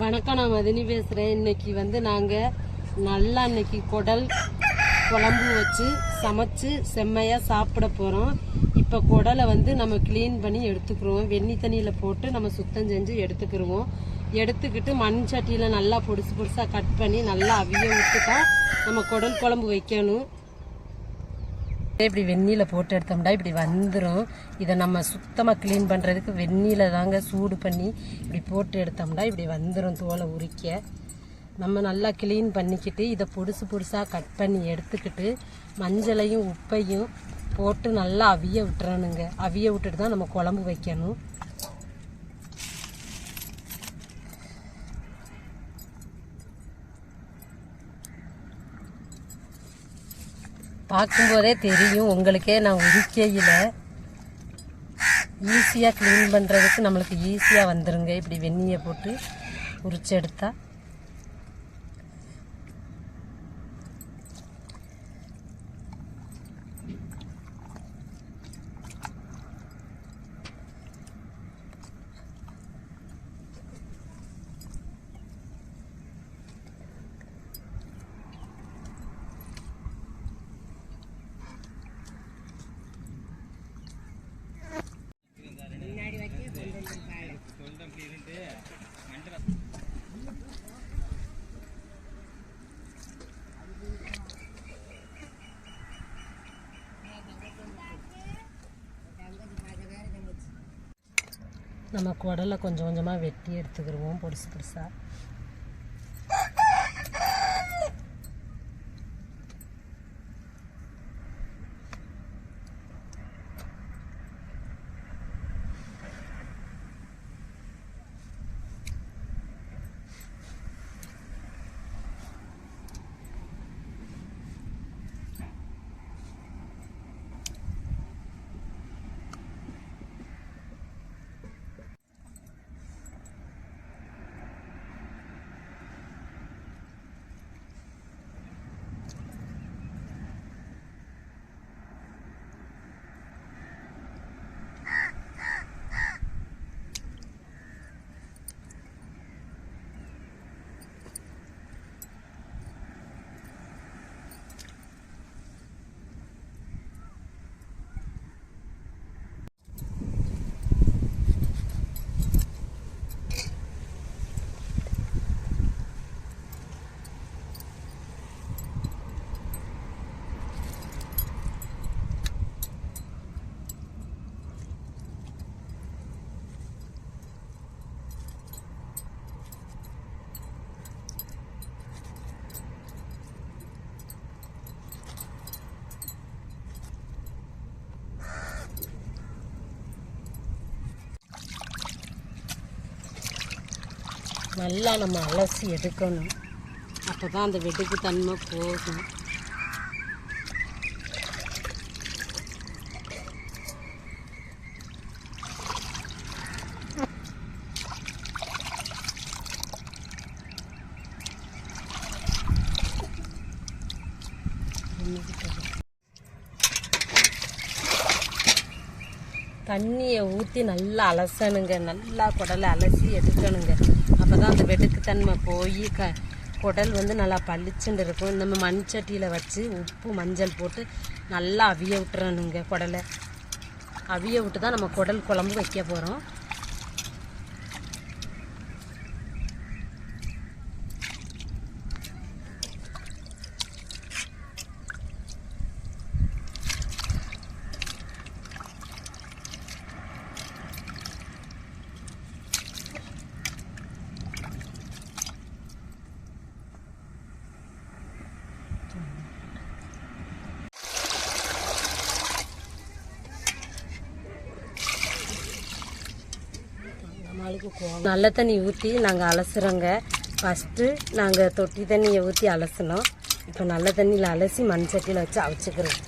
வணக்கம் நான் மதினி பேசுகிறேன் இன்னைக்கு வந்து நாங்கள் நல்லா இன்னைக்கு குடல் குழம்பு வச்சு சமைச்சு செம்மையாக சாப்பிட போகிறோம் இப்போ குடலை வந்து நம்ம க்ளீன் பண்ணி எடுத்துக்கிறோம். வெண்ணி தண்ணியில் போட்டு நம்ம சுத்தம் செஞ்சு எடுத்துக்கிடுவோம் எடுத்துக்கிட்டு மண் சட்டியில் நல்லா பொடிசு பொடிசாக கட் பண்ணி நல்லா அவிய விட்டுட்டா நம்ம குடல் குழம்பு வைக்கணும். இப்படி வெந்நீல போட்டு எடுத்தோம்னா இப்படி வந்துடும் இதை நம்ம சுத்தமாக க்ளீன் பண்ணுறதுக்கு வெந்நீல தாங்க சூடு பண்ணி இப்படி போட்டு எடுத்தோம்னா இப்படி வந்துடும் தோலை உரிக்க. நம்ம நல்லா க்ளீன் பண்ணிக்கிட்டு இதை பொடுசு பொடுசாக கட் பண்ணி எடுத்துக்கிட்டு மஞ்சளையும் உப்பையும் போட்டு நல்லா அவிய விட்டுறணுங்க. அவிய விட்டுட்டு தான் நம்ம குழம்பு வைக்கணும். பார்க்கும்போதே தெரியும். உங்களுக்கே நான் உரிக்கையில். ஈஸியாக க்ளீன் பண்ணுறதுக்கு நம்மளுக்கு ஈஸியாக வந்துருங்க. இப்படி வெந்நியை போட்டு உரிச்செடுத்தால் நம்ம குடலை கொஞ்சம் கொஞ்சமாக வெட்டி எடுத்துக்கிடுவோம் பொடிசு பொடிசாக நல்லா நம்ம அலசி எடுக்கணும். அப்போ தான் அந்த வெடுக்கு தன்மை போகும். தண்ணியை ஊற்றி நல்லா அலசணுங்க. நல்லா குடலை அலசி எடுக்கணுங்க. அப்போ தான் அந்த வெடுக்குத்தன்மை போய் க குடல் வந்து நல்லா பளிச்சுண்டு இருக்கும். நம்ம மண் சட்டியில் வச்சு உப்பு மஞ்சள் போட்டு நல்லா அவிய விட்டுறணுங்க குடலை. அவிய விட்டு தான் நம்ம குடல் குழம்பு வைக்க போகிறோம் நல்ல தண்ணி ஊற்றி நாங்கள் அலசுறோங்க. ஃபஸ்ட்டு நாங்கள் தொட்டி தண்ணியை ஊற்றி அலசினோம் இப்போ நல்ல தண்ணியில் அலசி மண் சட்டியில் வச்சு அவிச்சுக்கிறோம்.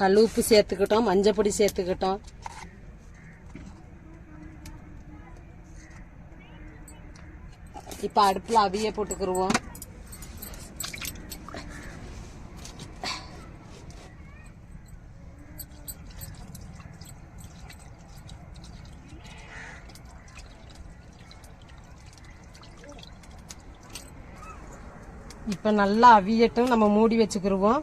கல் உப்பு சேர்த்துக்கிட்டோம் மஞ்சள் பொடி சேர்த்துக்கிட்டோம். இப்போ அடுப்பில் அவிய போட்டுக்கிருவோம். இப்போ நல்லா அவியட்டும் நம்ம மூடி வச்சுக்கிடுவோம்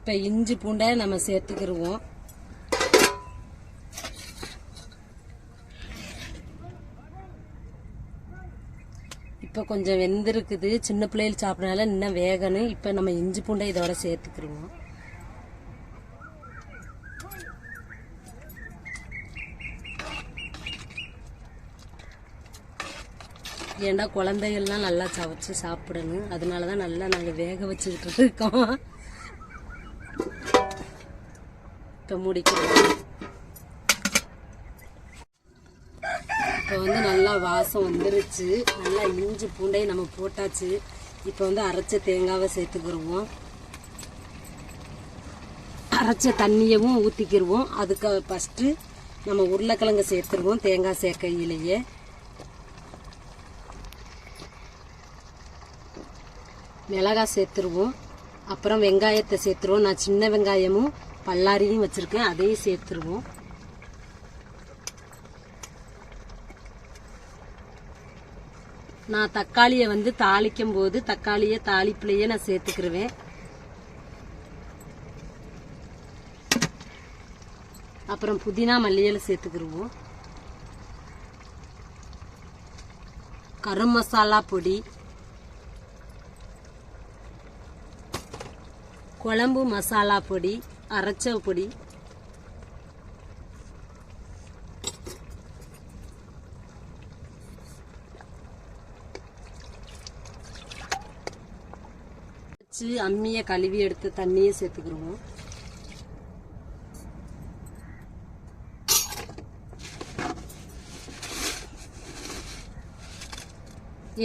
இப்போ இஞ்சி பூண்டை நம்ம சேர்த்துக்கிருவோம். இப்போ கொஞ்சம் வெந்திருக்குது. சின்ன பிள்ளைகள் சாப்பிட்றனால இன்னும் வேகணும். இப்போ நம்ம இஞ்சி பூண்டை இதோட சேர்த்துக்கிருவோம். ஏன்னா குழந்தைகள்லாம் நல்லா சவைச்சு சாப்பிடணும். அதனால தான் நல்லா நாங்கள் வேக வச்சுக்கிட்டு இருக்கோம். இப்போ முடிக்கிறோம் இப்போ வந்து நல்லா வாசம் வந்துருச்சு. நல்லா இஞ்சி பூண்டையும் நம்ம போட்டாச்சு. இப்போ வந்து அரைச்ச தேங்காவை சேர்த்துக்கிடுவோம் அரைச்ச தண்ணியவும் ஊற்றிக்கிடுவோம் அதுக்கு ஃபஸ்ட்டு நம்ம உருளைக்கிழங்கு சேர்த்துருவோம் தேங்காய் சேர்க்கையிலேயே. மிளகாய் சேர்த்துருவோம். அப்புறம் வெங்காயத்தை சேர்த்துருவோம். நான் சின்ன வெங்காயமும் பல்லாரியும் வச்சுருக்கேன் அதையும் சேர்த்துருவோம். நான் தக்காளியை வந்து தாளிக்கும் போது தக்காளியை தாளிப்புலையே நான் சேர்த்துக்கிருவேன். அப்புறம் புதினா மல்லியில் சேர்த்துக்கிருவோம். கரும் மசாலா பொடி. குழம்பு மசாலா பொடி. அரைச்ச பொடி. வச்சு அம்மியை கழுவி எடுத்து தண்ணியை சேர்த்துக்கிருவோம்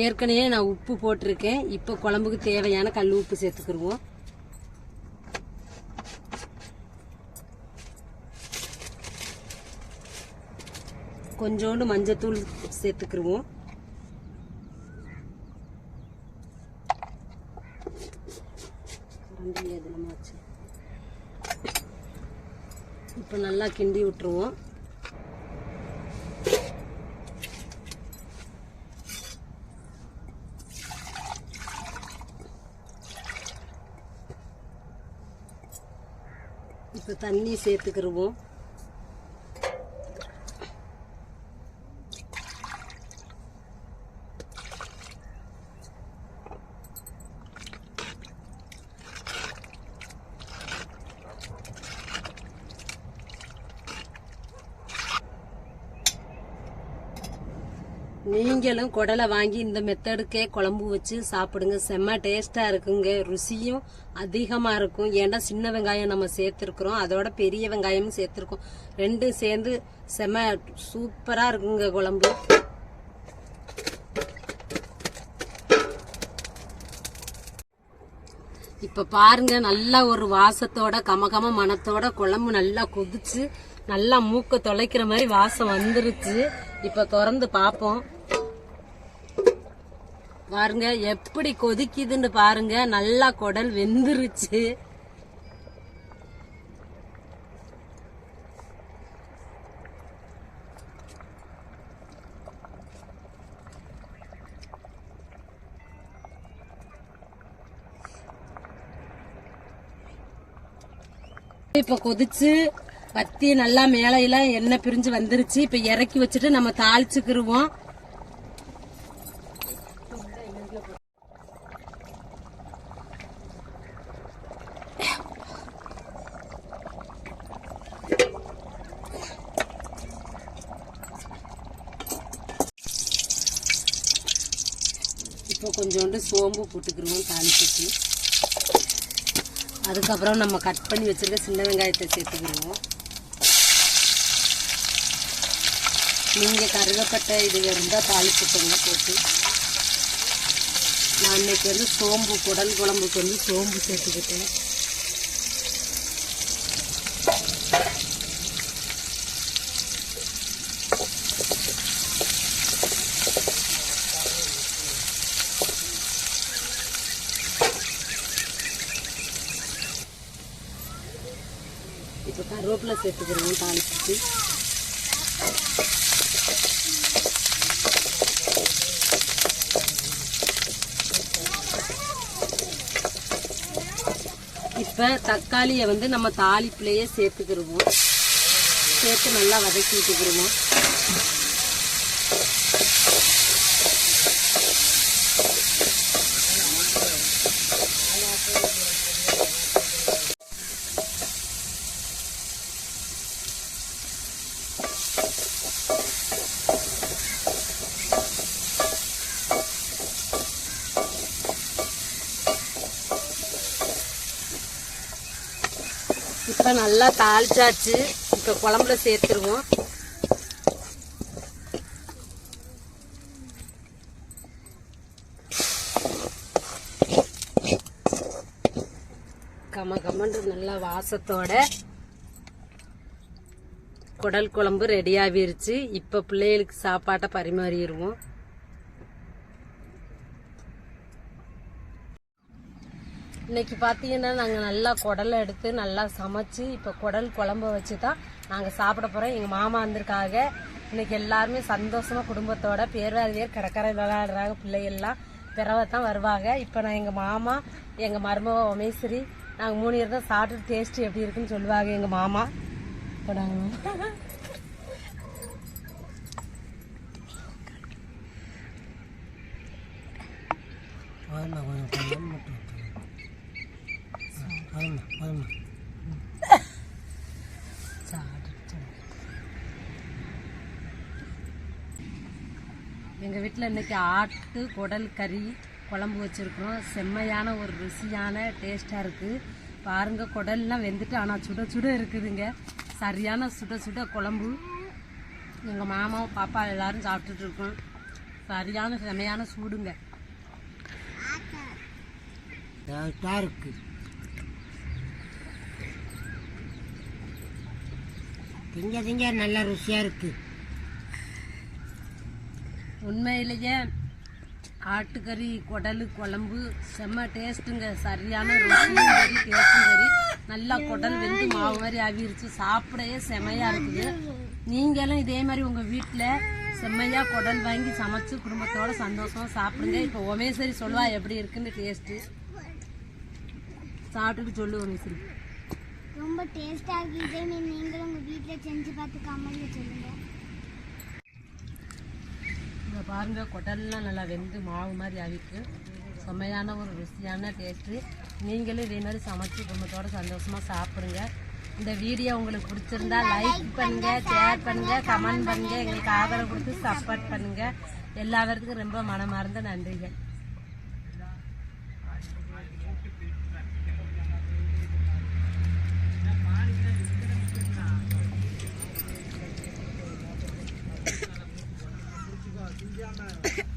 ஏற்கனவே நான் உப்பு போட்டிருக்கேன். இப்போ குழம்புக்கு தேவையான கல் உப்பு சேர்த்துக்கிருவோம் கொஞ்சோண்டு மஞ்சத்தூள் சேர்த்துக்கிருவோம். இப்போ நல்லா கிண்டி விட்டுருவோம். இப்போ தண்ணி சேர்த்துக்கிருவோம். நீங்களும் குடலை வாங்கி இந்த மெத்தடுக்கே குழம்பு வச்சு சாப்பிடுங்க. செம்ம டேஸ்டா இருக்குங்க. ருசியும் அதிகமா இருக்கும். ஏன்னா சின்ன வெங்காயம் நம்ம சேர்த்துருக்குறோம். அதோட பெரிய வெங்காயமும் சேர்த்துருக்கோம். ரெண்டும் சேர்ந்து செம்ம சூப்பரா இருக்குங்க குழம்பு. இப்ப பாருங்க நல்லா ஒரு வாசத்தோட கமகம மனத்தோட குழம்பு நல்லா கொதிச்சு நல்லா மூக்க தொலைக்கிற மாதிரி வாசம் வந்துருச்சு. இப்ப திறந்து பார்ப்போம். பாருங்க எப்படி கொதிக்குதுன்னு பாருங்க. நல்லா குடல் வெந்துருச்சு. இப்ப கொதிச்சு பத்தி நல்லா மேலையில எண்ணெய் பிரிஞ்சு வந்துருச்சு. இப்ப இறக்கி வச்சுட்டு நம்ம தாளிச்சுக்கிருவோம். இப்போ கொஞ்சோண்டு சோம்பு போட்டுக்கிருவோம் தாளிச்சுட்டு. அதுக்கப்புறம் நம்ம கட் பண்ணி வச்சிருக்க சின்ன வெங்காயத்தை சேர்த்துக்கிடுவோம் நீங்கள் கருகப்பட்ட இது இருந்தால் தாளிச்சுக்கோங்க போட்டு. நான் இன்றைக்கி வந்து சோம்பு குடல் குழம்புக்கு வந்து சோம்பு சேர்த்துக்கிட்டேன். இப்போ கருவேப்பிலை சேர்த்துக்கிறோம் தாளிச்சிட்டு. இப்போ தக்காளியை வந்து நம்ம தாளிப்புலையே சேர்த்துக்கிடுவோம் சேர்த்து நல்லா வதக்கி விட்டுக்கிருவோம் இப்போ நல்லா தாளிச்சாச்சு. இப்போ குழம்புல சேர்த்துருவோம். கம கமன்று நல்லா வாசத்தோட குடல் குழம்பு ரெடி ஆகிருச்சு. இப்போ பிள்ளைகளுக்கு சாப்பாட்டை பரிமாறிடுவோம். இன்னைக்கு பார்த்தீங்கன்னா நாங்கள் நல்லா குடலை எடுத்து நல்லா சமைச்சு இப்போ குடல் குழம்பு வச்சு தான் நாங்கள் சாப்பிட போகிறோம் எங்கள் மாமா வந்திருக்காங்க. இன்னைக்கு எல்லாருமே சந்தோஷமாக குடும்பத்தோட பேர்வாதி பேர் கடற்கரை விளையாடுறாங்க. பிள்ளைகள்லாம் பிறவை தான் வருவாங்க. இப்போ நான் எங்கள் மாமா எங்கள் மருமக உமேஸ்வரி நாங்கள் மூணு பேர் தான் சாப்பிட்டு டேஸ்ட் எப்படி இருக்குன்னு சொல்லுவாங்க எங்கள் மாமா. இப்போ நாங்கள் போதுமா கொஞ்சம் கொஞ்சம் மட்டும் போதுமா போதுமா எங்கள் வீட்டில் இன்னைக்கு ஆட்டு குடல் கறி குழம்பு வச்சுருக்குறோம். செம்மையான ஒரு ருசியான டேஸ்ட்டாக இருக்குது பாருங்க குடல்லாம் வெந்துட்டு ஆனால் சுட சுட இருக்குதுங்க. சரியான சுட சுட குழம்பு. எங்கள் மாமாவும் பாப்பா எல்லாரும் சாப்பிட்டுட்டு இருக்கோம். சரியான செமையான சூடுங்க. கரெக்டாக இருக்கு. திங்க திங்க நல்ல ருசியாக இருக்குது உண்மையிலேயே ஆட்டுக்கறி குடல் குழம்பு செம்ம டேஸ்ட்டுங்க. சரியான ருசியும் சரி டேஸ்ட்டும் சரி. நல்லா குடல் வெந்து மாவு மாதிரி அவிரிச்சு சாப்பிடவே செம்மையாக இருக்குது. நீங்களும் இதே மாதிரி உங்கள் வீட்டில் செம்மையாக குடல் வாங்கி சமைச்சு குடும்பத்தோட சந்தோஷமாக சாப்பிடுங்க. இப்போ உமேஸ்வரி சொல்லுவா எப்படி இருக்குன்னு டேஸ்ட்டு சாப்பிட்டுட்டு சொல்லு உமேஸ்வரி ரொம்ப டேஸ்டாக இருக்கு. இதே மாதிரி நீங்களும் உங்கள் வீட்டில் செஞ்சு பார்த்து கமெண்ட்ல சொல்லுங்கள் இங்க பாருங்க குடல்லாம் நல்லா வெந்து மாவு மாதிரி அவிக்கு செம்மையான ஒரு ருசியான டேஸ்ட்டு நீங்களும் இதே மாதிரி சமைச்சு குடும்பத்தோட சந்தோஷமா சாப்பிடுங்க. இந்த வீடியோ உங்களுக்கு பிடிச்சிருந்தா லைக் பண்ணுங்க ஷேர் பண்ணுங்க கமெண்ட் பண்ணுங்க. எங்களுக்கு ஆதரவு கொடுத்து சப்போர்ட் பண்ணுங்க. எல்லாருக்கும் ரொம்ப மனமார்ந்த நன்றிகள்.